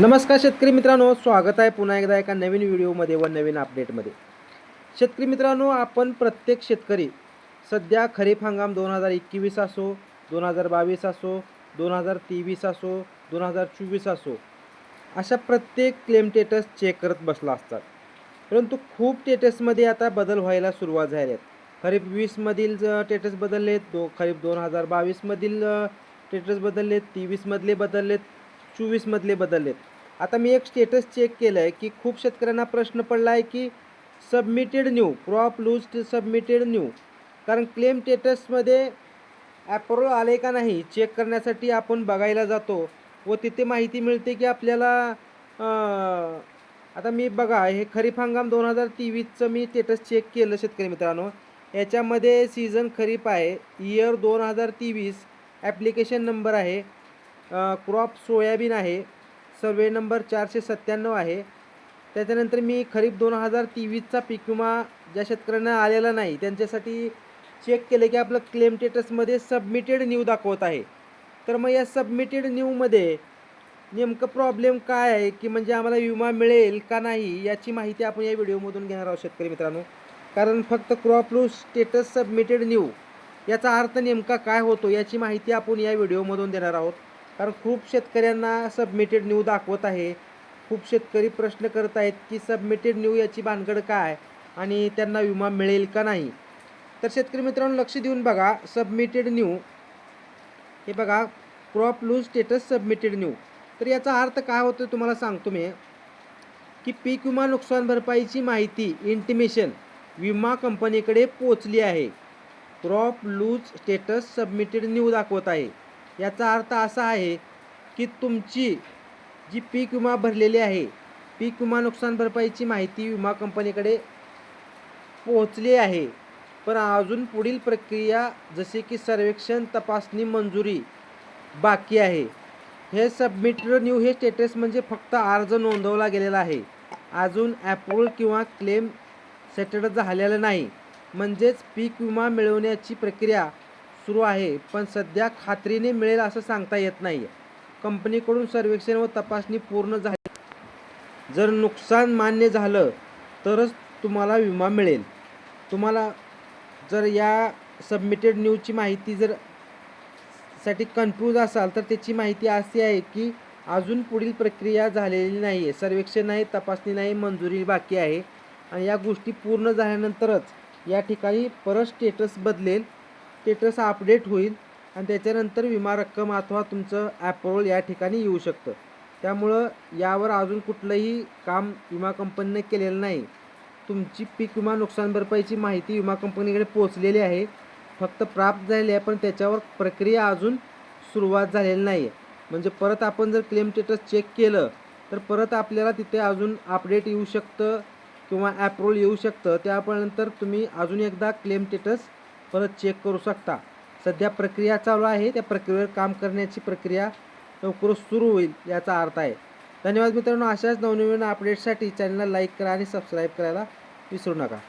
नमस्कार शेतकरी मित्रांनो स्वागत आहे पुन्हा एकदा एका नवीन व्हिडिओमध्ये व नवीन अपडेटमध्ये शेतकरी मित्रांनो आपण प्रत्येक शेतकरी सध्या खरीप हंगाम दोन हजार एकवीस असो दोन हजार बावीस असो दोन हजार तेवीस असो दोन हजार चोवीस असो अशा प्रत्येक क्लेम टेटस चेक करत बसला असतात. परंतु खूप टेटसमध्ये आता बदल व्हायला सुरुवात झाली आहेत. खरीप वीसमधील टेटस बदललेत दो खरीप दोन हजार बावीसमधील टेटस बदललेत तेवीसमधले बदललेत चोवीसमधले बदललेत आता मी एक स्टेटस चेक केलं आहे की खूप शेतकऱ्यांना प्रश्न पडला आहे की submitted new crop loss submitted new कारण क्लेम स्टेटसमध्ये ॲप्रोल आले का नाही चेक करण्यासाठी आपण बघायला जातो व तिथे माहिती मिळते की आपल्याला आता मी बघा हे खरीप हंगाम दोन हजार तेवीसचं मी स्टेटस चेक केलं शेतकरी मित्रांनो. याच्यामध्ये सीझन खरीप आहे. इयर दोन हजार तेवीस ॲप्लिकेशन नंबर आहे. क्रॉप सोयाबीन आहे. सर्वे नंबर चारशे सत्त्याण्णव आहे. त्याच्यानंतर मी खरीप दोन हजार तेवीसचा पीक विमा ज्या शेतकऱ्यांना आलेला नाही त्यांच्यासाठी चेक केले की आपलं क्लेम स्टेटसमध्ये सबमिटेड न्यू दाखवत आहे. तर मग या सबमिटेड न्यूमध्ये नेमकं प्रॉब्लेम काय आहे की म्हणजे आम्हाला विमा मिळेल का नाही याची माहिती आपण या व्हिडिओमधून घेणार आहोत शेतकरी मित्रांनो. कारण फक्त crop loss status submitted new याचा अर्थ नेमका काय होतो याची माहिती आपण या व्हिडिओमधून देणार आहोत. कारण खूप शेतकऱ्यांना सबमिटेड न्यू दाखवत आहे. खूप शेतकरी प्रश्न करत आहेत की सबमिटेड न्यू याची भानगड काय आणि त्यांना विमा मिळेल का नाही? तर शेतकरी मित्रांनो लक्ष देऊन बघा सबमिटेड न्यू हे बघा crop loss status submitted new तर याचा अर्थ काय होतो तुम्हाला सांगतो मी. की पीक विमा नुकसान भरपाईची माहिती इंटिमेशन विमा कंपनीकडे पोचली आहे. Crop loss status submitted new दाखवत आहे. याचा अर्थ असा आहे की तुमची जी पीक विमा भरलेली आहे पीक विमा नुकसान भरपाईची माहिती विमा कंपनीकडे पोहोचली आहे. पण अजून पुढील प्रक्रिया जसे की सर्वेक्षण तपासणी मंजुरी बाकी आहे. हे सबमिटेड न्यू हे स्टेटस म्हणजे फक्त अर्ज नोंदवला गेलेला आहे. अजून ॲप्रूव्हल किंवा क्लेम सेटल झालेलं नाही. म्हणजेच पीक विमा मिळवण्याची प्रक्रिया सुरू आहे पण सध्या खात्रीने मिळेल असं सांगता येत नाही कंपनीकडून सर्वेक्षण व तपासणी पूर्ण झाली. जर नुकसान मान्य झालं तरच तुम्हाला विमा मिळेल. तुम्हाला जर या सबमिटेड न्यूजची माहिती जर साठी कन्फ्यूज असाल तर त्याची माहिती अशी आहे की अजून पुढील प्रक्रिया झालेली नाही आहे सर्वेक्षण नाही तपासणी नाही मंजुरी बाकी आहे. आणि या गोष्टी पूर्ण झाल्यानंतरच या ठिकाणी परत स्टेटस बदलेल. स्टेटस अपडेट होईल आणि त्याच्यानंतर विमा रक्कम अथवा तुमचं ॲप्रोल या ठिकाणी येऊ शकतं. त्यामुळं यावर अजून कुठलंही काम विमा कंपनीने केलेलं नाही. तुमची पीक विमा नुकसान भरपाईची माहिती विमा कंपनीकडे पोहोचलेली आहे. फक्त प्राप्त झालेली आहे पण त्याच्यावर प्रक्रिया अजून सुरुवात झालेली नाही आहे म्हणजे परत आपण जर क्लेम स्टेटस चेक केलं तर परत आपल्याला तिथे अजून अपडेट येऊ शकतं किंवा ॲप्रोल येऊ शकतं. त्यानंतर तुम्ही अजून एकदा क्लेम स्टेटस परत चेक करू शकता. सध्या प्रक्रिया चालू आहे. त्या प्रक्रियेवर काम करण्याची प्रक्रिया लवकरच सुरू होईल याचा अर्थ आहे. धन्यवाद मित्रांनो. अशाच नवनवीन अपडेटसाठी चॅनलला लाईक करा आणि सबस्क्राईब करायला विसरू नका.